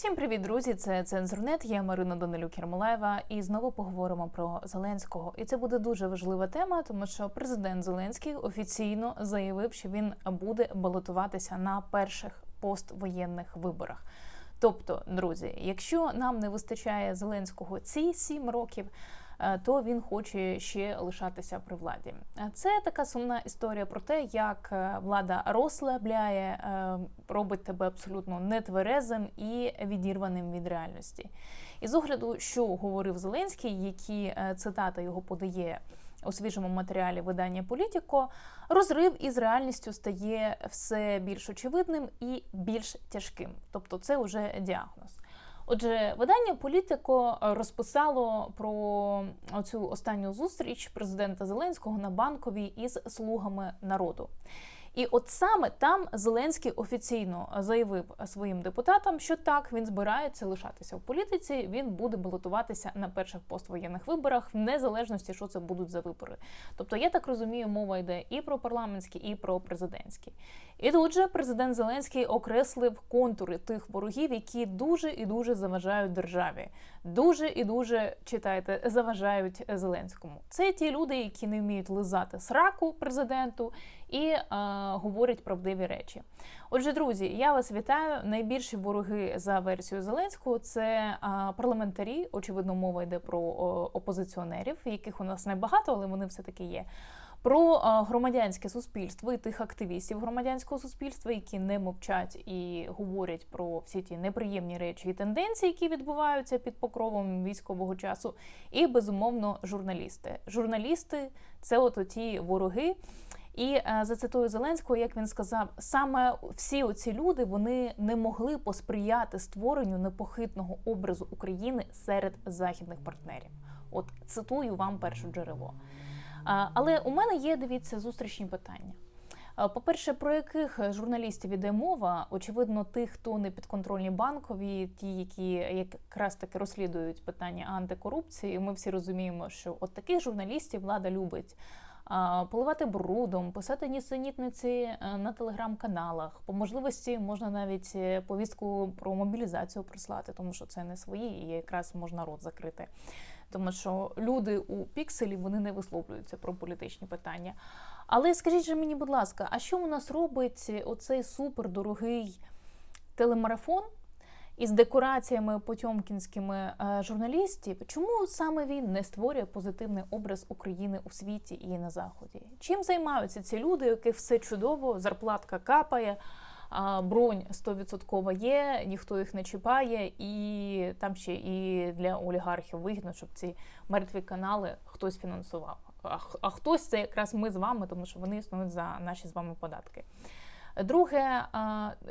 Всім привіт, друзі! Це Цензурнет. Я Марина Данилюк Ярмолаєва. І знову поговоримо про Зеленського. І це буде дуже важлива тема, тому що президент Зеленський офіційно заявив, що він буде балотуватися на перших поствоєнних виборах. Тобто, друзі, якщо нам не вистачає Зеленського ці сім років. Е, То він хоче ще лишатися при владі. Е, Це така сумна історія про те, як е, влада розслабляє, робить тебе абсолютно нетверезим і відірваним від реальності. І з огляду, що говорив Зеленський, які цитати його подає у свіжому матеріалі видання Політіко, розрив із реальністю стає все більш очевидним і більш тяжким. Тобто, це вже діагноз. Отже, видання Політико розписало про цю останню зустріч президента Зеленського на банковій із слугами народу. І от саме там Зеленський офіційно заявив своїм депутатам, що так він збирається лишатися в політиці. Він буде балотуватися на перших поствоєнних виборах, в незалежності, що це будуть за вибори. Тобто, я так розумію, мова йде і про парламентські, і про президентські. І тут же президент Зеленський окреслив контури тих ворогів, які дуже і дуже заважають державі, дуже і дуже читайте, заважають Зеленському. Це ті люди, які не вміють лизати сраку президенту і е, говорять правдиві речі. Отже, друзі, я вас вітаю. Найбільші вороги за версією Зеленського це е, парламентарі. Очевидно, мова йде про о, опозиціонерів, яких у нас небагато, але вони все таки є. Про громадянське суспільство і тих активістів громадянського суспільства, які не мовчать і говорять про всі ті неприємні речі і тенденції, які відбуваються під покровом військового часу, і безумовно журналісти. Журналісти це от ті вороги. І е, зацитую Зеленського, як він сказав, саме всі оці люди вони не могли посприяти створенню непохитного образу України серед західних партнерів. От цитую вам перше джерело. Але у мене є, дивіться, зустрічні питання. По-перше, про яких журналістів іде мова? Очевидно, тих, хто не підконтрольні банкові, ті, які якраз таки розслідують питання антикорупції. Ми всі розуміємо, що от таких журналістів влада любить. Поливати брудом, писати нісенітниці е, на телеграм-каналах. По можливості можна навіть е, повістку про мобілізацію прислати, тому що це не свої, і якраз можна рот закрити. Тому що люди у пікселі вони не висловлюються про політичні питання. Але скажіть же мені, будь ласка, а що у нас робить оцей супердорогий телемарафон із декораціями потьомкінськими е, журналістів? Чому саме він не створює позитивний образ України у світі і на заході? Чим займаються ці люди, яких все чудово, зарплатка капає? А, Бронь 100% є, ніхто їх не чіпає, і там ще і для олігархів вигідно, щоб ці мертві канали хтось фінансував. А, а хтось це якраз ми з вами, тому що вони існують за наші з вами податки. Друге,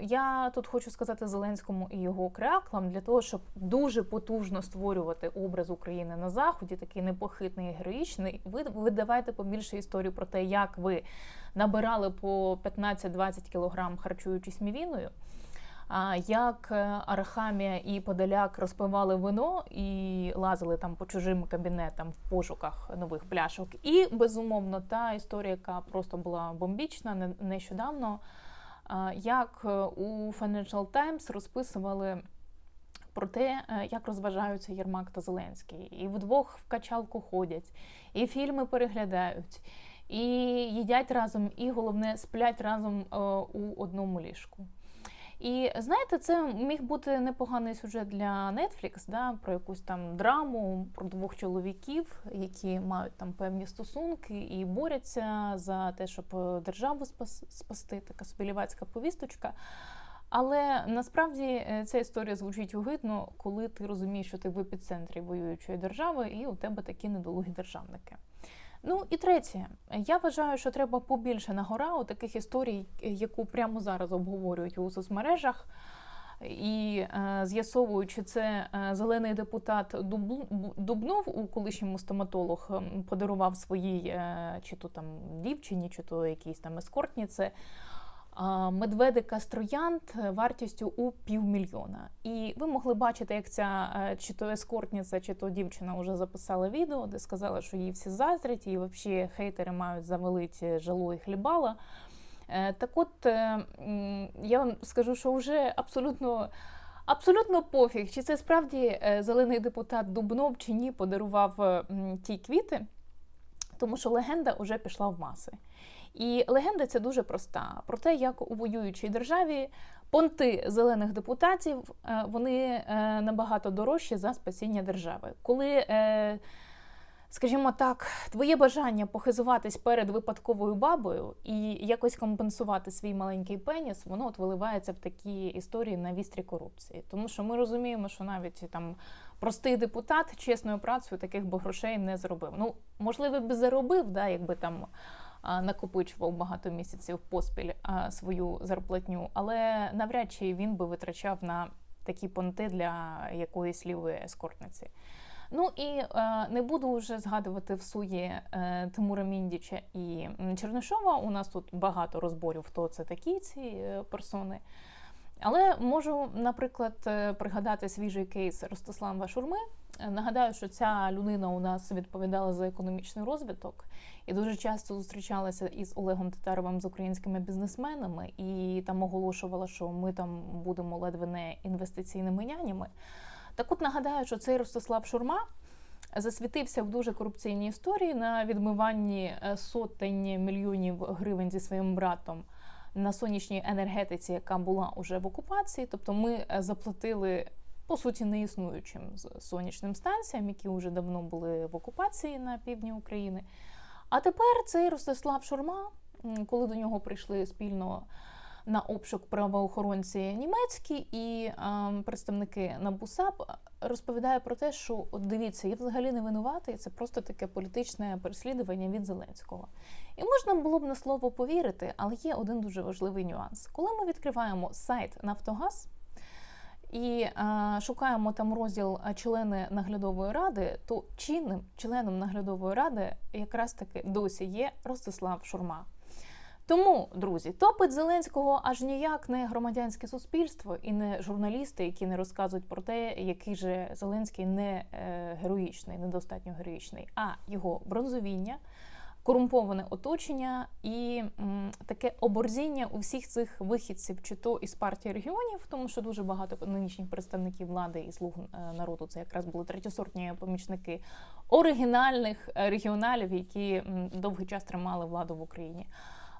я тут хочу сказати Зеленському і його креаклам для того, щоб дуже потужно створювати образ України на заході, такий непохитний і героїчний. Ви, ви давайте побільше історію про те, як ви набирали по 15-20 кілограм, харчуючись мівіною. А як е, Арахамія і Подоляк розпивали вино і лазили там по чужим кабінетам в пошуках нових пляшок. І безумовно та історія, яка просто була бомбічна не- нещодавно, як е, у Financial Times розписували про те, е, як розважаються Єрмак та Зеленський. І вдвох в качалку ходять, і фільми переглядають, і їдять разом, і головне сплять разом е, у одному ліжку. І знаєте, це міг бути непоганий сюжет для Netflix, да, про якусь там драму, про двох чоловіків, які мають там певні стосунки і борються за те, щоб е, державу спас- спасти, така собі лівацька повісточка. Але насправді е, ця історія звучить огидно, коли ти розумієш, що ти в епіцентрі воюючої держави, і у тебе такі недолугі державники. Ну і третє, я вважаю, що треба побільше на гора у таких історій, е, яку прямо зараз обговорюють у соцмережах. І е, з'ясовуючи це, е, зелений депутат Дубнов, у колишньому стоматолог, ем, подарував своїй чи то там дівчині, чи то якійсь там ескортніце медведика з троянд вартістю у півмільйона. І ви могли бачити, як ця е, чи то ескортниця, чи то дівчина вже записала відео, де сказала, що її всі заздрять, і взагалі хейтери мають завалити жало і хлібала. Е, Так от е, я вам скажу, що вже абсолютно Абсолютно пофіг, чи це справді е, зелений депутат Дубнов чи ні подарував е, ті квіти, тому що легенда вже пішла в маси. І легенда ця дуже проста: про те, як у воюючій державі понти зелених депутатів е, вони е, набагато дорожчі за спасіння держави. Коли е, Скажімо так, твоє бажання похизуватись перед випадковою бабою і якось компенсувати свій маленький пеніс, воно от виливається в такі історії на вістрі корупції. Тому що ми розуміємо, що навіть там простий депутат чесною працею таких би грошей не зробив. Ну, можливо, би заробив, да, якби там накопичував багато місяців поспіль свою зарплатню, але навряд чи він би витрачав на такі понти для якоїсь лівої ескортниці. Ну і е, не буду вже згадувати в суї е, Тимура Міндіча і Чернишова. У нас тут багато розборів, хто це такі ці е, персони. Але можу, наприклад, е, пригадати свіжий кейс Ростислава Шурми. Е, Нагадаю, що ця людина у нас відповідала за економічний розвиток і дуже часто зустрічалася із Олегом Татаровим з українськими бізнесменами, і там оголошувала, що ми там будемо ледве не інвестиційними нянями. Так от нагадаю, що цей Ростислав Шурма засвітився в дуже корупційній історії на відмиванні е, сотень мільйонів гривень зі своїм братом на сонячній енергетиці, яка була уже в окупації. Тобто ми е, заплатили по суті неіснуючим сонячним станціям, які вже давно були в окупації на півдні України. А тепер цей Ростислав Шурма, коли до нього прийшли спільно на обшук правоохоронці німецькі і е, представники НАБУСАП розповідає про те, що от дивіться, я взагалі не винуватий, це просто таке політичне переслідування від Зеленського. І можна було б на слово повірити, але є один дуже важливий нюанс. Коли ми відкриваємо сайт Нафтогаз і е, шукаємо там розділ е, члени наглядової ради, то чинним членом наглядової ради якраз таки досі є Ростислав Шурма. Тому, друзі, топить Зеленського аж ніяк не громадянське суспільство і не журналісти, які не розказують про те, який же Зеленський не е, героїчний, недостатньо героїчний, а його бронзовіння, корумповане оточення і м, таке оборзіння у всіх цих вихідців, чи то із партії регіонів, тому що дуже багато нинішніх представників влади і слуг е, народу це якраз були третєсортні помічники оригінальних е, регіоналів, які довгий час тримали владу в Україні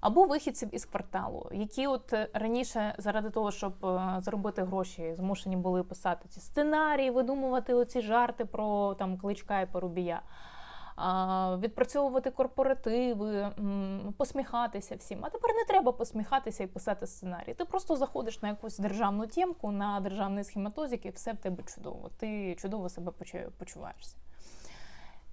або вихідців із кварталу, які от е, раніше, заради того, щоб е, заробити гроші, змушені були писати ці сценарії, видумувати оці жарти про там кличка і порубія. Відпрацьовувати корпоративи, посміхатися всім. А тепер не треба посміхатися і писати сценарій. Ти просто заходиш на якусь державну тємку, на державний схематозик, і все в тебе чудово. Ти чудово себе почу- почуваєшся.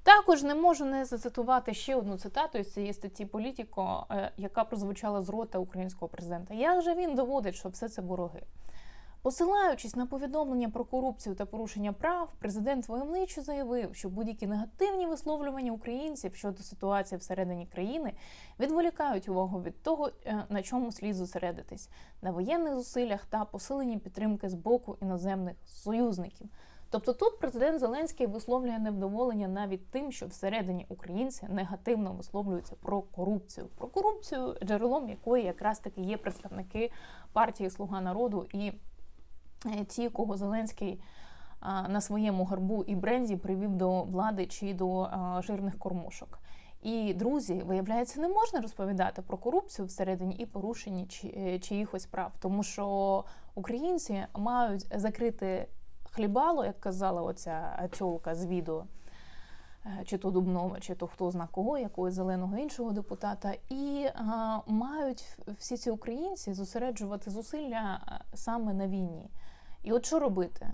Також не можу не зацитувати ще одну цитату із цієї статті Політіко, е, яка прозвучала з рота українського президента. Як же він доводить, що все це вороги? Посилаючись на повідомлення про корупцію та порушення прав, президент воємничо заявив, що будь-які негативні висловлювання українців щодо ситуації всередині країни відволікають увагу від того, е, на чому слід зосередитись на воєнних зусиллях та посиленні підтримки з боку іноземних союзників. Тобто тут президент Зеленський висловлює невдоволення навіть тим, що всередині українці негативно висловлюються про корупцію, про корупцію, джерелом якої якраз таки є представники партії Слуга народу і е, ті, кого Зеленський а, на своєму гарбу і бренді привів до влади чи до а, жирних кормушок. І друзі, виявляється, не можна розповідати про корупцію всередині і порушення чи, е, чиїхось прав, тому що українці мають закрити хлібало, як казала оця тьолка з відео, е, чи то Дубнова, чи то хто зна кого, якого зеленого іншого депутата, і а, мають всі ці українці зосереджувати зусилля е, саме на війні. І от що робити?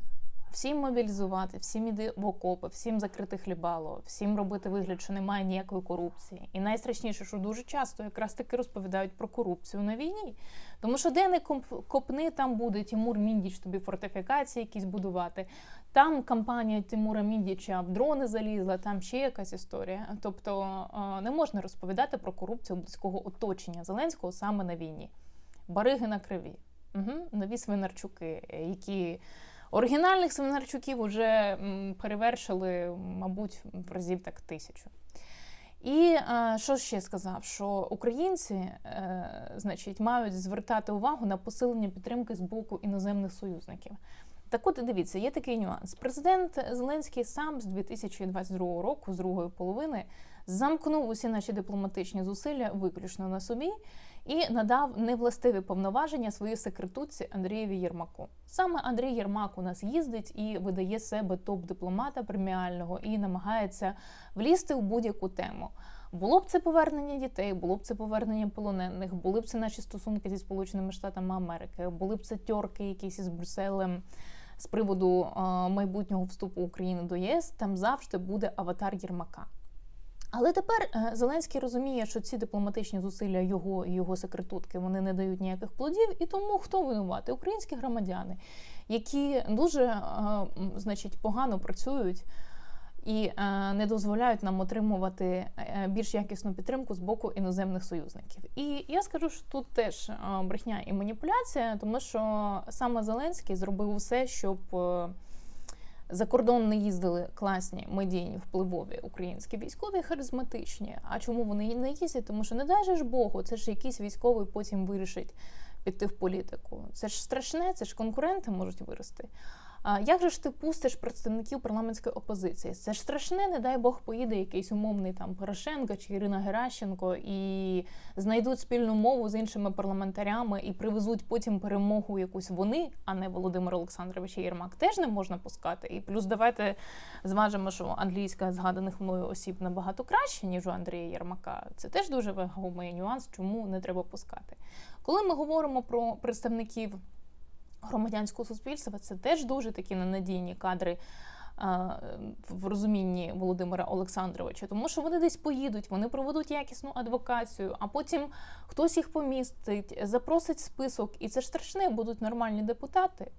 Всім мобілізувати, всім іти в окопи, всім закрити хлібало, всім робити вигляд, що немає ніякої корупції. І найстрашніше, що дуже часто якраз таки розповідають про корупцію на війні. Тому що де не копни, там буде Тимур Міндіч тобі фортифікації якісь будувати. Там компанія Тимура Міндіча в дрони залізла, там ще якась історія. Тобто е, не можна розповідати про корупцію близького оточення Зеленського саме на війні. Бариги на криві. Угу. Нові свинарчуки, які оригінальних свинарчуків вже перевершили, мабуть, в разів так тисячу. І е, що ще сказав? Що українці, е, значить, мають звертати увагу на посилення підтримки з боку іноземних союзників. Так от дивіться, є такий нюанс. Президент Зеленський сам з 2022 року, з другої половини, замкнув усі наші дипломатичні зусилля виключно на собі і надав невластиві повноваження своїй секретутці Андрієві Єрмаку. Саме Андрій Єрмак у нас їздить і видає себе топ-дипломата преміального і намагається влізти у будь-яку тему. Було б це повернення дітей, було б це повернення полонених, були б це наші стосунки зі Сполученими Штатами Америки, були б це тьорки якісь із Брюсселем з приводу е, майбутнього вступу України до ЄС. Там завжди буде аватар Єрмака. Але тепер е, Зеленський розуміє, що ці дипломатичні зусилля його і його секретутки вони не дають ніяких плодів. І тому хто винувати? Українські громадяни, які дуже е, значить погано працюють і е, не дозволяють нам отримувати більш якісну підтримку з боку іноземних союзників. І я скажу, що тут теж брехня і маніпуляція, тому що саме Зеленський зробив все, щоб. За кордон не їздили класні медійні впливові українські військові харизматичні. А чому вони не їздять? Тому що не дай же ж Богу, це ж якийсь військовий потім вирішить піти в політику. Це ж страшне, це ж конкуренти можуть вирости. Як же ж ти пустиш представників парламентської опозиції? Це ж страшне, не дай Бог поїде якийсь умовний там Порошенко чи Ірина Геращенко і знайдуть спільну мову з іншими парламентарями і привезуть потім перемогу якусь вони, а не Володимир Олександрович Єрмак. Теж не можна пускати. І плюс давайте зважимо, що англійська згаданих мною осіб набагато краще, ніж у Андрія Єрмака. Це теж дуже вагомий нюанс, чому не треба пускати. Коли ми говоримо про представників громадянського суспільства, це теж дуже такі ненадійні кадри. В розумінні Володимира Олександровича, тому що вони десь поїдуть, вони проведуть якісну адвокацію, а потім хтось їх помістить, запросить список, і це ж страшне, будуть нормальні депутати,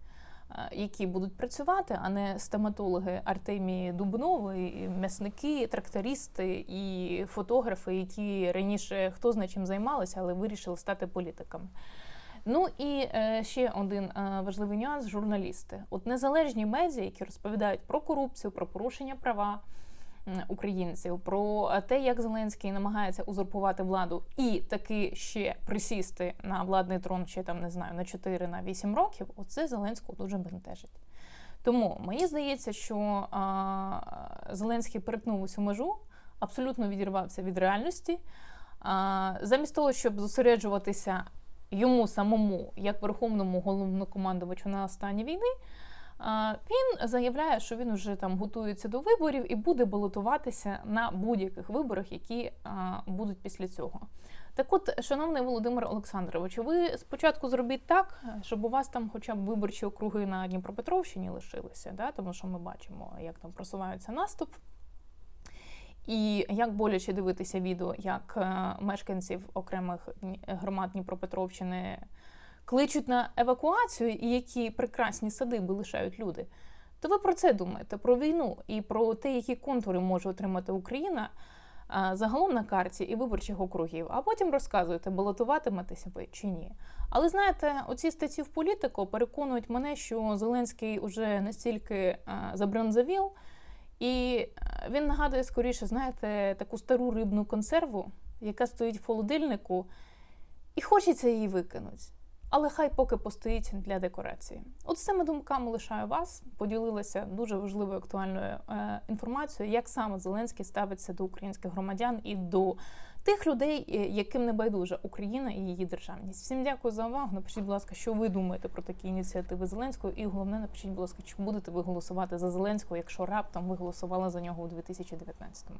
які будуть працювати, а не стоматологи Артемії Дубнови, і м'ясники, трактористи і фотографи, які раніше хто зна чим займалися, але вирішили стати політиками. Ну і е, ще один е, важливий нюанс журналісти. От незалежні медіа, які розповідають про корупцію, про порушення права українців, про те, як Зеленський намагається узурпувати владу і таки ще присісти на владний трон ще там не знаю на 4 на 8 років. Оце Зеленського дуже бентежить. Тому мені здається, що а, Зеленський перетнув усю межу, абсолютно відірвався від реальності. А, замість того, щоб зосереджуватися йому самому, як верховному головнокомандувачу на стані війни, він заявляє, що він вже там готується до виборів і буде балотуватися на будь-яких виборах, які будуть після цього. Так от, шановний Володимир Олександрович, ви спочатку зробіть так, щоб у вас там хоча б виборчі округи на Дніпропетровщині лишилися, да? тому що ми бачимо, як там просувається наступ. І як боляче дивитися відео, як е, мешканців окремих громад Дніпропетровщини кличуть на евакуацію, і які прекрасні садиби лишають люди. То ви про це думаєте, про війну і про те, які контури може отримати Україна е, загалом на карті і виборчих округів, а потім розказуєте, балотуватиметеся ви чи ні. Але знаєте, оці статті в політику переконують мене, що Зеленський уже настільки е, забронзавіл, і е, він нагадує скоріше, знаєте, таку стару рибну консерву, яка стоїть в холодильнику, і хочеться її викинути. Але хай поки постоїть для декорації. От цими думками лишаю вас. Поділилася дуже важливою актуальною е, інформацією, як саме Зеленський ставиться до українських громадян і до тих людей, е, яким не байдужа Україна і її державність. Всім дякую за увагу. Напишіть, будь ласка, що ви думаєте про такі ініціативи Зеленського, і головне, напишіть, будь ласка, чи будете ви голосувати за Зеленського, якщо раптом ви голосували за нього у 2019-му.